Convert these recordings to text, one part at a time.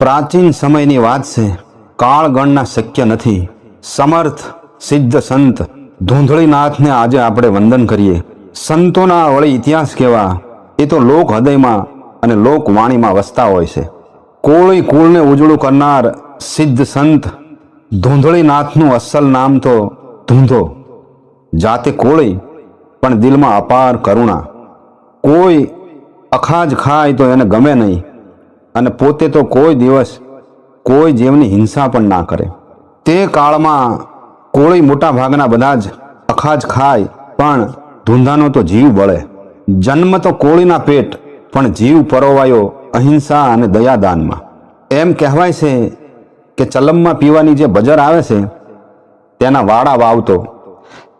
પ્રાચીન સમયની વાત છે, કાળગણના શક્ય નથી. સમર્થ, સિદ્ધ સંત, ધૂંધળીનાથને આજે આપણે વંદન કરીએ. સંતોના વળી ઇતિહાસ કેવા? એ તો લોક હૃદયમાં અને લોકવાણીમાં વસતા હોય છે. કોળી કુળને ઉજળું કરનાર સિદ્ધ સંત, ધૂંધળીનાથનું અસલ નામ તો ધૂંધો. જાતે કોળી, પણ દિલમાં અપાર કરુણા. કોઈ અખાજ ખાય તો એને ગમે નહીં. અને પોતે તો કોઈ દિવસ કોઈ જીવની હિંસા પણ ના કરે. તે કાળમાં કોળી મોટા ભાગના બધા જ અખાજ ખાય, પણ ધૂંધાનો તો જીવ બળે. જન્મ તો કોળીના પેટ, પણ જીવ પરોવાયો અહિંસા અને દયાદાનમાં. એમ કહેવાય છે કે ચલમમાં પીવાની જે બજાર આવે છે, તેના વાડા વાવતો.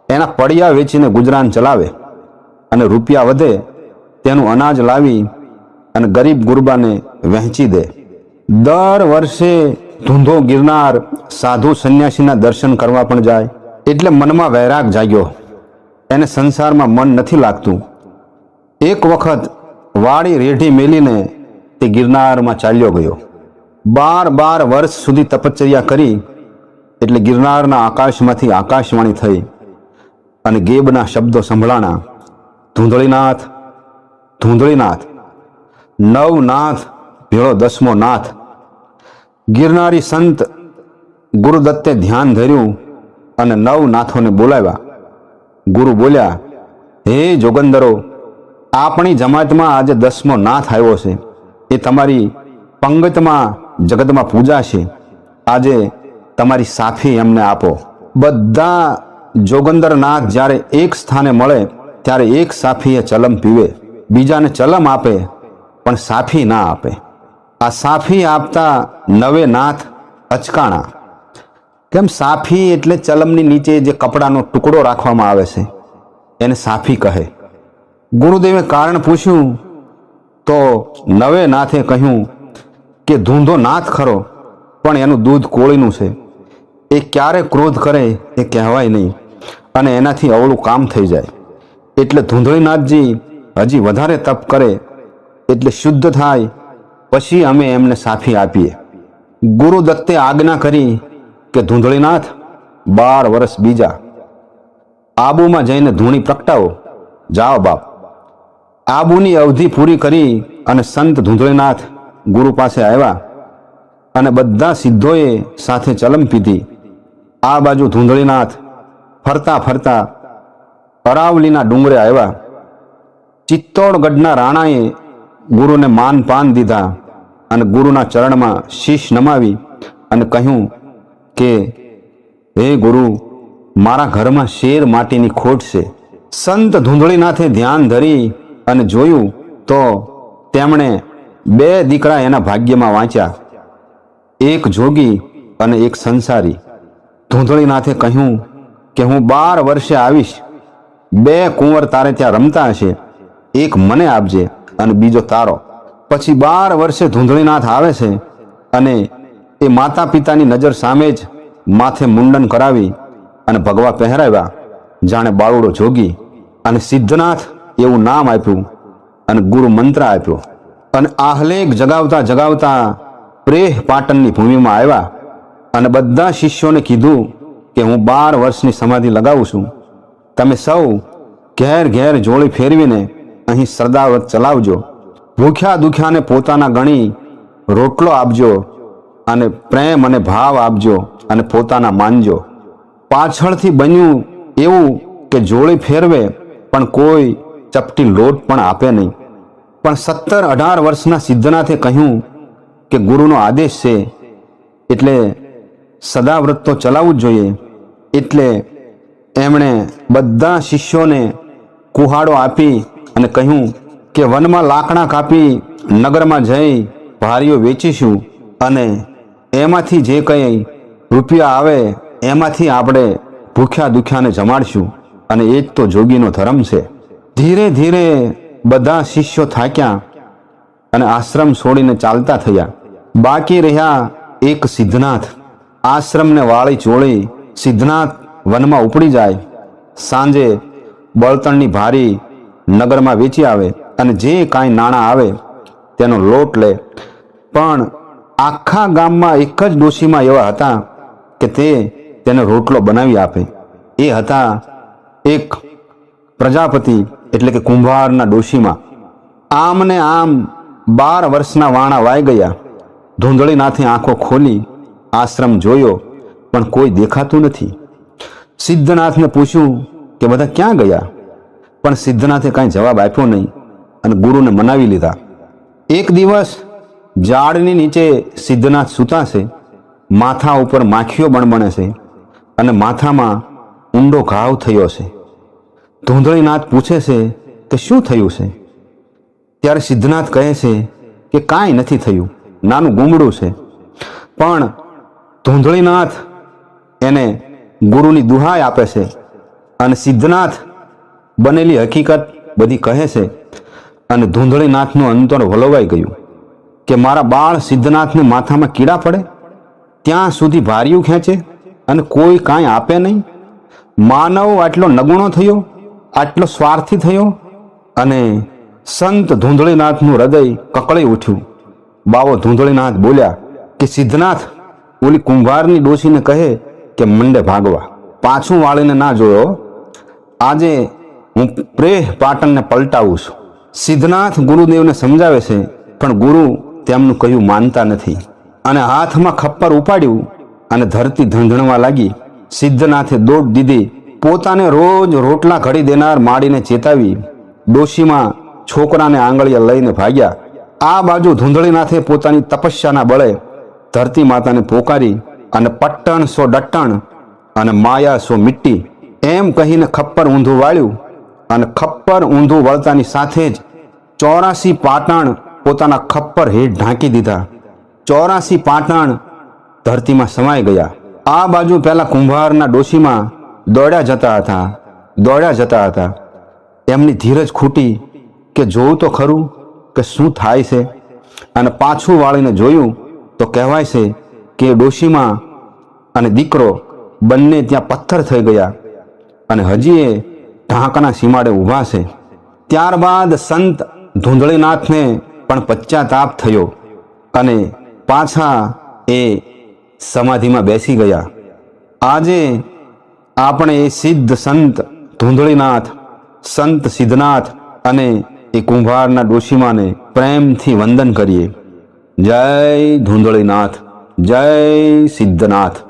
એના પડિયા વેચીને ગુજરાન ચલાવે અને રૂપિયા વધે, તેનું અનાજ લાવી અને ગરીબ ગુરબાને વહેંચી દે. દર વર્ષે ધૂંધો ગિરનાર સાધુ સંન્યાસીના દર્શન કરવા પણ જાય. એટલે મનમાં વૈરાગ જાગ્યો. એને સંસારમાં મન નથી લાગતું. એક વખત વાળી રેઢી મેલીને તે ગિરનારમાં ચાલ્યો ગયો. બાર બાર વર્ષ સુધી તપશ્ચર્યા કરી, એટલે ગિરનારના આકાશમાંથી આકાશવાણી થઈ અને ગેબના શબ્દો સંભળાણા, ધૂંધળીનાથ ધૂંધળીનાથ નવનાથ, ભેળો દસમો નાથ. ગિરનારી સંત ગુરુદત્તે ધ્યાન ધર્યું અને નવ નાથોને બોલાવ્યા. ગુરુ બોલ્યા, હે જોગંદરો, આપણી જમાતમાં આજે દસમો નાથ આવ્યો છે. એ તમારી પંગતમાં, જગતમાં પૂજા છે. આજે તમારી સાફી એમને આપો. બધા જોગંદરનાથ જ્યારે એક સ્થાને મળે, ત્યારે એક સાફીએ ચલમ પીવે. બીજાને ચલમ આપે પણ સાફી ના આપે. આ સાફી આપતા નવે નાથ અચકાણા. કેમ સાફી એટલે ચલમની નીચે જે કપડાનો ટુકડો રાખવામાં આવે છે, એને સાફી કહે. ગુરુદેવે કારણ પૂછ્યું, તો નવે નાથે કહ્યું કે ધૂંધો નાથ ખરો, પણ એનું દૂધ કોળીનું છે. એ ક્યારે ક્રોધ કરે એ કહેવાય નહીં, અને એનાથી અવળું કામ થઈ જાય. એટલે ધૂંધળીનાથજી હજી વધારે તપ કરે એટલે શુદ્ધ થાય, પછી અમે એમને સાફી આપીએ. ગુરુ દત્તે આજ્ઞા કરી કે ધૂંધળીનાથ, બાર વર્ષ બીજા. આબુમાં જઈને ધૂણી પ્રગટાવો. જાઓ બાપ. આબુની અવધિ પૂરી કરી અને સંત ધૂંધળીનાથ ગુરુ પાસે આવ્યા અને બધા સિદ્ધોએ સાથે ચલમ પીધી. આ બાજુ ધૂંધળીનાથ ફરતા ફરતા અરાવલીના ડુંગરે આવ્યા. ચિત્તોડગઢના રાણાએ ગુરુને માન પાન દીધા અને ગુરુના ચરણમાં શીશ નમાવી અને કહ્યું કે, હે ગુરુ, મારા ઘરમાં શેર માટીની ખોટ છે. સંત ધૂંધળીનાથે ધ્યાન ધરી અને જોયું તો તેમણે બે દીકરા એના ભાગ્યમાં વાંચ્યા, એક જોગી અને એક સંસારી. ધૂંધળીનાથે કહ્યું કે, હું બાર વર્ષે આવીશ, બે કુંવર તારે ત્યાં રમતા હશે, એક મને આપજે. અને બીજો તારો. પછી બાર વર્ષે ધૂંધળીનાથ આવે છે અને એ માતા પિતાની નજર સામે જ માથે મુંડન કરાવી અને ભગવા પહેરાવ્યા. જાણે બાળુડો જોગી અને સિદ્ધનાથ એવું નામ આપ્યું અને ગુરુ મંત્ર આપ્યો. અને આહલેખ જગાવતા જગાવતા પ્રેહ પાટણની ભૂમિમાં આવ્યા અને બધા શિષ્યોને કીધું કે હું બાર વર્ષની સમાધિ લગાવું છું. તમે સૌ ઘેર ઘેર જોડી ફેરવીને અહીં શ્રદ્ધાવ્રત ચલાવજો. ભૂખ્યા દુખ્યાને પોતાના ગણી રોટલો આપજો અને પ્રેમ અને ભાવ આપજો અને પોતાના માનજો. પાછળથી બન્યું એવું કે જોડી ફેરવે, પણ કોઈ ચપટી લોટ પણ આપે નહીં. પણ સત્તર અઢાર વર્ષના સિદ્ધનાથે કહ્યું કે ગુરુનો આદેશ છે, એટલે સદાવ્રત તો ચલાવવું જ જોઈએ. એટલે એમણે બધા શિષ્યોને કુહાડો આપી અને કહ્યું કે વનમાં લાકડા કાપી નગરમાં જઈ ભારીઓ વેચીશું અને એમાંથી જે કંઈ રૂપિયા આવે એમાંથી આપણે ભૂખ્યા દુખ્યાને જમાડશું અને એ જ તો જોગીનો ધર્મ છે. ધીરે ધીરે બધા શિષ્યો થાક્યા અને આશ્રમ છોડીને ચાલતા થયા. બાકી રહ્યા એક સિદ્ધનાથ. આશ્રમને વાળી ચોળી સિદ્ધનાથ વનમાં ઉપડી જાય. સાંજે બળતણની ભારી નગરમાં વેચી આવે અને જે કાંઈ નાણાં આવે તેનો લોટ લે. પણ આખા ગામમાં એક જ ડોશીમાં એવા હતા કે તે તેને રોટલો બનાવી આપે. એ હતા એક પ્રજાપતિ એટલે કે કુંભારના ડોશીમાં. આમ ને આમ બાર વર્ષના વાણા વાઈ ગયા. ધૂંધળીનાથે આંખો ખોલી, આશ્રમ જોયો, પણ કોઈ દેખાતું નથી. સિદ્ધનાથને પૂછ્યું કે, બધા ક્યાં ગયા? પણ સિદ્ધનાથે કાંઈ જવાબ આપ્યો નહીં અને ગુરુને મનાવી લીધા. એક દિવસ ઝાડની નીચે સિદ્ધનાથ સૂતા છે માથા ઉપર માખીઓ બણબણે છે અને માથામાં ઊંડો ઘાવ થયો છે ધૂંધળીનાથ પૂછે છે કે શું થયું છે? ત્યારે સિદ્ધનાથ કહે છે કે કાંઈ નથી થયું, નાનું ગુમડું છે. પણ ધૂંધળીનાથ એને ગુરુની દુહાઈ આપે છે અને સિદ્ધનાથ બનેલી હકીકત બધી કહે છે અને ધૂંધળીનાથનું અંતર વલોવાઈ ગયું કે મારા બાળ સિદ્ધનાથને માથામાં કીડા પડે? ત્યાં સુધી ભાર્યું ખેંચે અને કોઈ કાંઈ આપે નહીં? માનવ આટલો નગુણો થયો, આટલો સ્વાર્થી થયો અને સંત ધૂંધળીનાથનું હૃદય કકળી ઉઠ્યું. બાવો ધૂંધળીનાથ બોલ્યા કે, સિદ્ધનાથ, ઓલી કુંભારની ડોશીને કહે કે, મંડે ભાગવા. પાછું વાળીને ના જોયો. આજે હું પ્રેહ પાટણને પલટાવું છું. સિદ્ધનાથ ગુરુદેવને સમજાવે છે, પણ ગુરુ તેમનું કહ્યું માનતા નથી. અને હાથમાં ખપ્પર ઉપાડ્યું અને ધરતી ધંધણવા લાગી. સિદ્ધનાથે દોડ દીધી, પોતાને રોજ રોટલા ઘડી દેનાર માડીને ચેતાવી. ડોશીમાં છોકરાને આંગળીએ લઈને ભાગ્યા. આ બાજુ ધૂંધળીનાથે પોતાની તપસ્યાના બળે ધરતી માતાને પોકારી અને પટ્ટણ સો ડટ્ટણ અને માયા સો મિટ્ટી એમ કહીને ખપ્પર ઊંધું વાળ્યું. અને ખપ્પર ઊંધું વળતાની સાથે જ ચોરાસી પાટણ પોતાના ખપ્પર હેઠ ઢાંકી દીધા. ચોરાસી પાટણ ધરતીમાં સમાઈ ગયા. આ બાજુ પહેલાં કુંભારના ડોશીમાં દોડ્યા જતા હતા, દોડ્યા જતા હતા. એમની ધીરજ ખૂટી કે જોવું તો ખરું કે શું થાય છે? અને પાછું વાળીને જોયું તો કહેવાય છે કે ડોશીમાં અને દીકરો બંને ત્યાં પથ્થર થઈ ગયા. અને હજી એ ઢાંકના સીમાડે ઊભા છે. ત્યારબાદ સંત ધૂંધળીનાથને પણ પશ્ચાતાપ થયો અને પાછા એ સમાધિમાં બેસી ગયા. આજે આપણે એ સિદ્ધ સંત ધૂંધળીનાથ, સંત સિદ્ધનાથ અને એ કુંભારના ડોશીમાને પ્રેમથી વંદન કરીએ. જય ધૂંધળીનાથ, જય સિદ્ધનાથ.